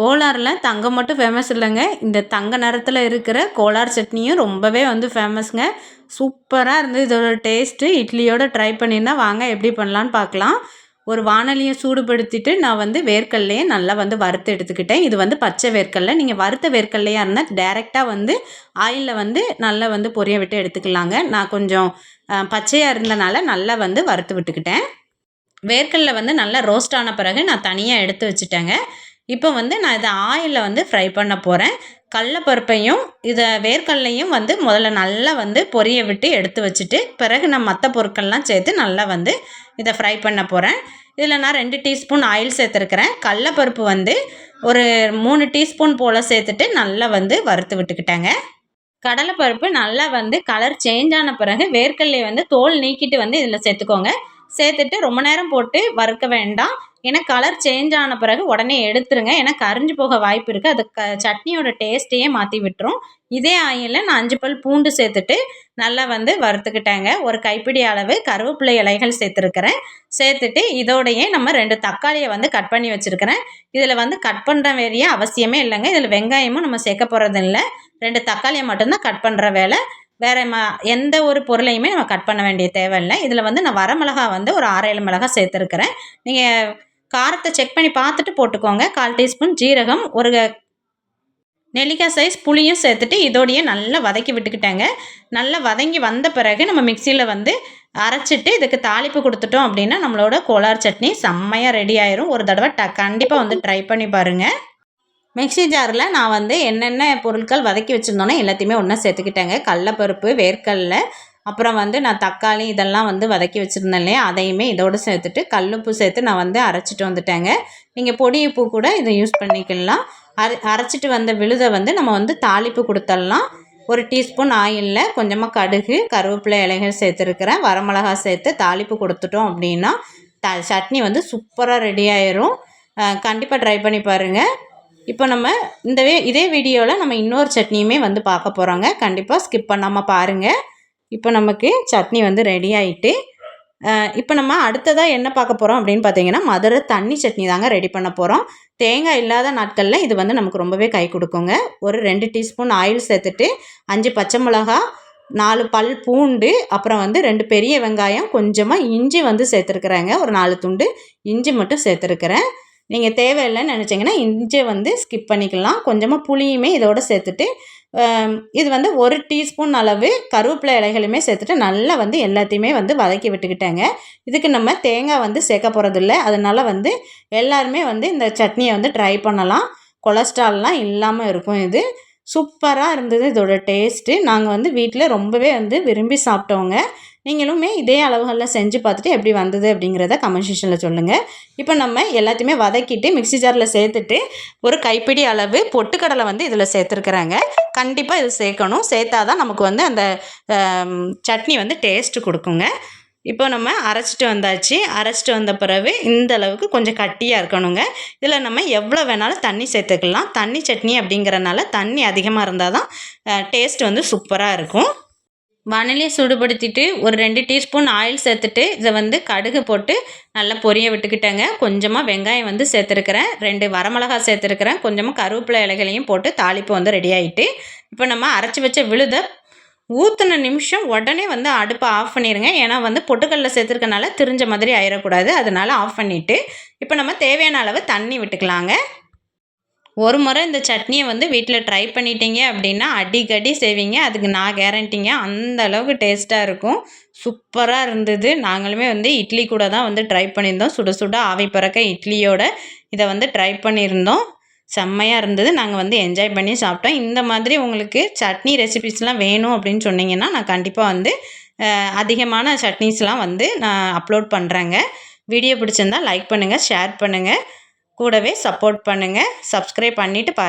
கோலாரில் தங்கம் மட்டும் ஃபேமஸ் இல்லைங்க. இந்த தங்க நிறத்தில் இருக்கிற கோலார் சட்னியும் ரொம்பவே வந்து ஃபேமஸ்ங்க சூப்பராக இருந்தது. இதோட டேஸ்ட்டு இட்லியோடு ட்ரை பண்ணியிருந்தால் வாங்க எப்படி பண்ணலான்னு பார்க்கலாம். ஒரு வானலியை சூடுபடுத்திட்டு நான் வந்து வேர்க்கல்லையே நல்லா வந்து வறுத்து எடுத்துக்கிட்டேன். இது வந்து பச்சை வேர்க்கல்ல நீங்கள் வறுத்த வேர்க்கல்லையாக இருந்தால் டேரெக்டாக வந்து ஆயிலில் வந்து நல்லா வந்து பொரிய விட்டு எடுத்துக்கலாங்க. நான் கொஞ்சம் பச்சையாக இருந்தனால நல்லா வந்து வறுத்து விட்டுக்கிட்டேன். வேர்க்கல்ல வந்து நல்லா ரோஸ்ட் ஆன பிறகு நான் தனியாக எடுத்து வச்சுட்டேங்க. இப்போ வந்து நான் இதை ஆயிலில் வந்து ஃப்ரை பண்ண போகிறேன் கடலப்பருப்பையும் இதை வேர்க்கடலையும் வந்து முதல்ல நல்லா வந்து பொரிய விட்டு எடுத்து வச்சுட்டு பிறகு நான் மற்ற பொருட்கள்லாம் சேர்த்து நல்லா வந்து இதை ஃப்ரை பண்ண போகிறேன் இதில் நான் ரெண்டு டீஸ்பூன் ஆயில் சேர்த்துருக்குறேன். கடலப்பருப்பு வந்து ஒரு மூணு டீஸ்பூன் போல் சேர்த்துட்டு நல்லா வந்து வறுத்து விட்டுக்கிட்டேங்க. கடலைப்பருப்பு நல்லா வந்து கலர் சேஞ்ச் ஆன பிறகு வேர்க்கடலையை வந்து தோல் நீக்கிட்டு வந்து இதில் சேர்த்துக்கோங்க. சேர்த்துட்டு ரொம்ப நேரம் போட்டு வறுக்க வேண்டாம். ஏன்னா கலர் சேஞ்ச் ஆன பிறகு உடனே எடுத்துருங்க. ஏன்னா கரிஞ்சு போக வாய்ப்பு இருக்குது அது க சட்னியோட டேஸ்ட்டையே மாற்றி விட்டுரும். இதே ஆயிலில் நான் அஞ்சு பல் பூண்டு சேர்த்துட்டு நல்லா வந்து வறுத்துக்கிட்டேங்க. ஒரு கைப்பிடி அளவு கருவேப்பிலை இலைகள் சேர்த்துருக்கிறேன். சேர்த்துட்டு இதோடையே நம்ம ரெண்டு தக்காளியை வந்து கட் பண்ணி வச்சுருக்கிறேன். இதில் வந்து கட் பண்ணுற வேறிய அவசியமே இல்லைங்க. இதில் வெங்காயமும் நம்ம சேர்க்க போகிறது இல்லை. ரெண்டு தக்காளியை மட்டும்தான் கட் பண்ணுற வேலை. வேறு ம எந்த ஒரு பொருளையுமே நம்ம கட் பண்ண வேண்டிய தேவையில்லை. இதில் வந்து நான் வரமிளகா வந்து ஒரு ஆறேழு மிளகா சேர்த்துருக்குறேன். நீங்கள் காரத்தை செக் பண்ணி பார்த்துட்டு போட்டுக்கோங்க. கால் டீஸ்பூன் ஜீரகம் ஒரு நெல்லிக்காய் சைஸ் புளியும் சேர்த்துட்டு இதோடையே நல்லா வதக்கி விட்டுக்கிட்டேங்க. நல்லா வதங்கி வந்த பிறகு நம்ம மிக்சியில் வந்து அரைச்சிட்டு இதுக்கு தாளிப்பு கொடுத்துட்டோம் அப்படின்னா நம்மளோட கோலார் சட்னி செம்மையாக ரெடி ஆயிரும். ஒரு தடவை ட கண்டிப்பாக வந்து ட்ரை பண்ணி பாருங்கள் மிக்சி ஜாரில் நான் வந்து என்னென்ன பொருட்கள் வதக்கி வச்சுருந்தோன்னே எல்லாத்தையுமே ஒன்றா சேர்த்துக்கிட்டேங்க. கடலப்பருப்பு வேர்க்கடல அப்புறம் வந்து நான் தக்காளி இதெல்லாம் வந்து வதக்கி வச்சுருந்தேன் இல்லையா? அதையுமே இதோடு சேர்த்துட்டு கல்லுப்பு சேர்த்து நான் வந்து அரைச்சிட்டு வந்துட்டேங்க. நீங்கள் பொடி உப்பு கூட இதை யூஸ் பண்ணிக்கலாம். அரை அரைச்சிட்டு வந்த விழுதை வந்து நம்ம வந்து தாளிப்பு கொடுத்துடலாம் ஒரு டீஸ்பூன் ஆயிலில் கொஞ்சமாக கடுகு கருவேப்பிலை இலைகள் சேர்த்துருக்கிறேன். வரமிளகா சேர்த்து தாளிப்பு கொடுத்துட்டோம் அப்படின்னா த சட்னி வந்து சூப்பராக ரெடி ஆயிரும். கண்டிப்பாக ட்ரை பண்ணி பாருங்கள் இப்போ நம்ம இந்த இதே வீடியோவில் நம்ம இன்னொரு சட்னியுமே வந்து பார்க்க போகிறோங்க கண்டிப்பாக ஸ்கிப் பண்ணாமல் பாருங்கள் இப்போ நமக்கு சட்னி வந்து ரெடி ஆகிட்டு இப்போ நம்ம அடுத்ததாக என்ன பார்க்க போகிறோம் அப்படின்னு பார்த்தீங்கன்னா மதுரை தண்ணி சட்னி தாங்க ரெடி பண்ண போகிறோம் தேங்காய் இல்லாத நாட்களில் இது வந்து நமக்கு ரொம்பவே கை கொடுக்குங்க. ஒரு ரெண்டு டீஸ்பூன் ஆயில் சேர்த்துட்டு அஞ்சு பச்சை மிளகா நாலு பல் பூண்டு அப்புறம் வந்து ரெண்டு பெரிய வெங்காயம் கொஞ்சமாக இஞ்சி வந்து சேர்த்துருக்குறேங்க. ஒரு நாலு துண்டு இஞ்சி மட்டும் சேர்த்துருக்குறேன். நீங்கள் தேவையில்லைன்னு நினச்சிங்கன்னா இஞ்சி வந்து ஸ்கிப் பண்ணிக்கலாம். கொஞ்சமாக புளியுமே இதோடு சேர்த்துட்டு இது வந்து ஒரு டீஸ்பூன் அளவு கருவேப்பிலை இலைகளையுமே சேர்த்துட்டு நல்லா வந்து எல்லாத்தையுமே வந்து வதக்கி விட்டுக்கிட்டேங்க. இதுக்கு நம்ம தேங்காய் வந்து சேர்க்க போகிறதில்ல அதனால் வந்து எல்லாருமே வந்து இந்த சட்னியை வந்து ட்ரை பண்ணலாம். கொலஸ்ட்ரால்லாம் இல்லாமல் இருக்கும் இது. சூப்பராக இருந்தது இதோட டேஸ்ட்டு. நாங்கள் வந்து வீட்டில் ரொம்பவே வந்து விரும்பி சாப்பிட்டோங்க நீங்களுமே இதே அளவுகளில் செஞ்சு பார்த்துட்டு எப்படி வந்தது அப்படிங்கிறத கமெண்ட் சொல்லுங்கள் இப்போ நம்ம எல்லாத்தையுமே வதக்கிட்டு மிக்சி ஜாரில் சேர்த்துட்டு ஒரு கைப்பிடி அளவு பொட்டுக்கடலை வந்து இதில் சேர்த்துருக்குறாங்க. கண்டிப்பாக இது சேர்க்கணும். சேர்த்தா தான் நமக்கு வந்து அந்த சட்னி வந்து டேஸ்ட்டு கொடுக்குங்க. இப்போ நம்ம அரைச்சிட்டு வந்தாச்சு. அரைச்சிட்டு வந்த பிறகு இந்த அளவுக்கு கொஞ்சம் கட்டியாக இருக்கணுங்க. இதில் நம்ம எவ்வளோ வேணாலும் தண்ணி சேர்த்துக்கலாம். தண்ணி சட்னி அப்படிங்கிறனால தண்ணி அதிகமாக இருந்தால் தான் டேஸ்ட் வந்து சூப்பராக இருக்கும். வானிலையை சூடுபடுத்திட்டு ஒரு ரெண்டு டீஸ்பூன் ஆயில் சேர்த்துட்டு இதை வந்து கடுகு போட்டு நல்லா பொரிய விட்டுக்கிட்டேங்க. கொஞ்சமாக வெங்காயம் வந்து சேர்த்துருக்கிறேன். ரெண்டு வரமிளகா சேர்த்துருக்கிறேன். கொஞ்சமாக கருவேப்பிலை இலைகளையும் போட்டு தாளிப்பு வந்து ரெடி ஆகிட்டு இப்போ நம்ம அரைச்சி வச்ச விழுதை ஊற்றின நிமிஷம் உடனே வந்து அடுப்பை ஆஃப் பண்ணிடுங்க ஏன்னா வந்து பொட்டுக்கல்ல சேர்த்துருக்கனால திரிஞ்ச மாதிரி ஆயிடக்கூடாது அதனால் ஆஃப் பண்ணிவிட்டு இப்போ நம்ம தேவையான அளவு தண்ணி விட்டுக்கலாங்க. ஒரு முறை இந்த சட்னியை வந்து வீட்டில் ட்ரை பண்ணிட்டீங்க அப்படின்னா அடிக்கடி செய்வீங்க. அதுக்கு நான் கேரண்டிங்க அந்த அளவுக்கு டேஸ்ட்டாக இருக்கும். சூப்பராக இருந்தது. நாங்களுமே வந்து இட்லி கூட தான் வந்து ட்ரை பண்ணியிருந்தோம். சுட சுட ஆவி பறக்க இட்லியோட இதை வந்து ட்ரை பண்ணியிருந்தோம். செம்மையாக இருந்தது. நாங்கள் வந்து என்ஜாய் பண்ணி சாப்பிட்டோம். இந்த மாதிரி உங்களுக்கு சட்னி ரெசிபிஸ்லாம் வேணும் அப்படின்னு சொன்னீங்கன்னா நான் கண்டிப்பாக வந்து அதிகமான சட்னிஸ்லாம் வந்து நான் அப்லோட் பண்ணுறேங்க வீடியோ பிடிச்சிருந்தால் லைக் பண்ணுங்கள் ஷேர் பண்ணுங்கள் கூடவே சப்போர்ட் பண்ணுங்கள் சப்ஸ்கிரைப் பண்ணிவிட்டு பா